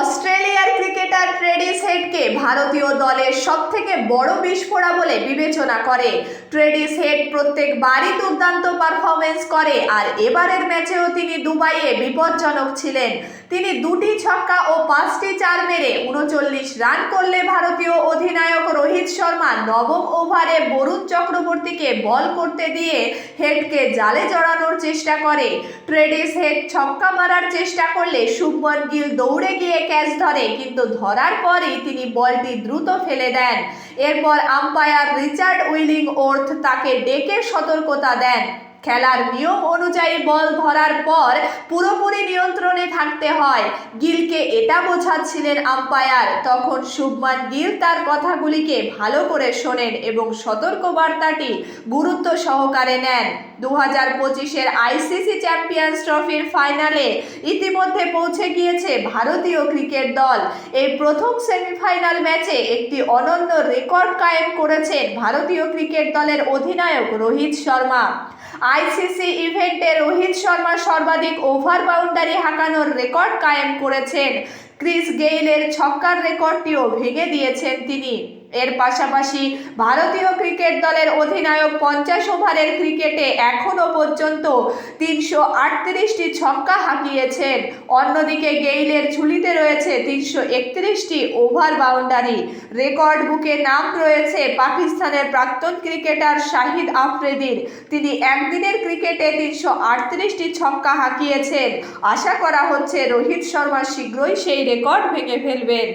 অস্ট্রেলিয়ার ক্রিকেটার ট্রেডিস হেডকে ভারতীয় দলের সবথেকে বড় বিস্ফোরা বলে বিবেচনা করে। ট্রেডিস হেড প্রত্যেক প্রত্যেকবারই দুর্দান্ত পারফরমেন্স করে আর এবারের ম্যাচেও তিনি দুবাইয়ে বিপজ্জনক ছিলেন। তিনি দুটি ছক্কা ও পাঁচটি চার মেরে উনচল্লিশ রান করলে ভারতীয় অধিনায়ক রোহিত শর্মা নবম ওভারে বরুণ চক্রবর্তীকে বল করতে দিয়ে হেডকে জালে জড়ানোর চেষ্টা করে। ট্রেডিস হেড ছক্কা মারার চেষ্টা করলে শুভমন গিল দৌড়ে গিয়ে ক্যাচ ধরে, কিন্তু ধরার পরই তিনি বলটি দ্রুত ফেলে দেন। এরপর আম্পায়ার রিচার্ড উইলিং ওর্থ তাকে ডেকে সতর্কতা দেন। খেলার নিয়ম অনুযায়ী বল ধরার পর পুরোপুরি নিয়ন্ত্রণে থাকতে হয়। গিলকে এটা বোঝাচ্ছিলেন আম্পায়ার। তখন শুভমান গিল তার কথাগুলিকে ভালো করে শোনেন এবং সতর্কবার্তাটি গুরুত্ব সহকারে নেন। দু হাজার পঁচিশের আইসিসি চ্যাম্পিয়ন্স ট্রফির ফাইনালে ইতিমধ্যে পৌঁছে গিয়েছে ভারতীয় ক্রিকেট দল। এই প্রথম সেমিফাইনাল ম্যাচে একটি অনন্য রেকর্ড কায়েম করেছেন ভারতীয় ক্রিকেট দলের অধিনায়ক রোহিত শর্মা। আইসিসি ইভেন্টে রোহিত শর্মা সর্বাধিক ওভার বাউন্ডারি হাঁকানোর রেকর্ড কায়েম করেছেন। ক্রিস গেইলের ছক্কার রেকর্ডটিও ভেঙে দিয়েছেন তিনি। এর পাশাপাশি ভারতীয় ক্রিকেট দলের অধিনায়ক পঞ্চাশ ওভারের ক্রিকেটে এখনও পর্যন্ত তিনশো আটত্রিশটি ছক্কা হাঁকিয়েছেন। অন্যদিকে গেইলের ঝুলিতে রয়েছে তিনশো একত্রিশটি ওভার বাউন্ডারি। রেকর্ড বুকে নাম রয়েছে পাকিস্তানের প্রাক্তন ক্রিকেটার শাহিদ আফ্রিদির। তিনি একদিনের ক্রিকেটে তিনশো আটত্রিশটি ছক্কা হাঁকিয়েছেন। আশা করা হচ্ছে রোহিত শর্মা শীঘ্রই সেই রেকর্ড ভেঙে ফেলবেন।